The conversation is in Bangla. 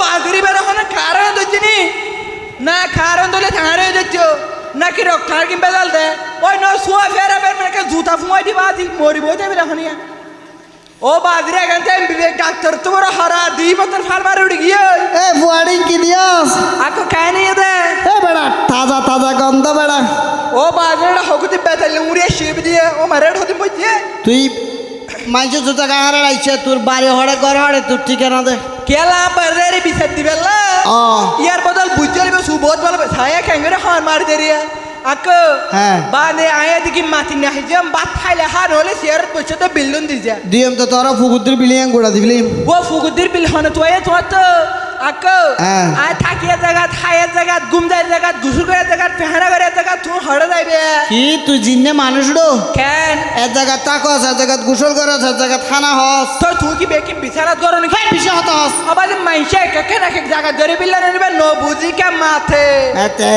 বাজরি বের হনে কারণ দইছিনি না কারণ দলে থাঁড়ে দিচ্ছ নাকি রক্ষার কিংবা জাল দে? ওই ন শুয়া ফেরা বের মেরে জুতা ফুমাই দিবা দি মরিব যাবে রাখনিয়া ও বাজরে এখান থেকে বিবেক ডাক্তার তোমার হরা দুই বছর ফাল মারে উঠে গিয়ে এ বুয়ারি কি দিয়াস? আকো খায় নিয়ে দে। এ বেড়া তাজা তাজা গন্ধ বেড়া। ও বাজরে হকুতি বেতালে উড়িয়ে শিব দিয়ে ও মারে হতে বইছে তুই মাইছে জুতা কাহারে আইছে তোর বাড়ি হড়ে ঘর হড়ে তোর ঠিকানা দে। কেলা বাজরে বিচার দিবেলা ইয়ার বদল বুঝতে লিবে সুবোধ বলবে ছায়া খেঙ্গরে হার মার দেরিয়া। আকো হ্যাঁ। বানে আয়া দিকে মাটি নাহি যাম বাত খাইলে হার হলে শেয়ার পয়সা তো বিল্লুন দি যা। দিম তো তোরা ফুকুদ্দির বিলিয়াং গুড়া দিবলি ও ফুগুদির বিল হনে তো এ তো তো। আকো হ্যাঁ। আয় থাকিয়া জায়গা খাইয়া জায়গা গুমদার জায়গা গুসুর করে জায়গা ফেহারা হড়ে যাইবে। কি তুই জিন্নে মানুষ ডো কেন? এক জায়গা তাকস এক জায়গা গোসল করস এক জায়গা থানা হস। তো তুই কি বেকি বিচারাত করো নাকি পিছে হত হস। আবার মাইসে এক এক জায়গা ধরে বিল্লা নেবে ন বুঝি কে মাথে। এতে।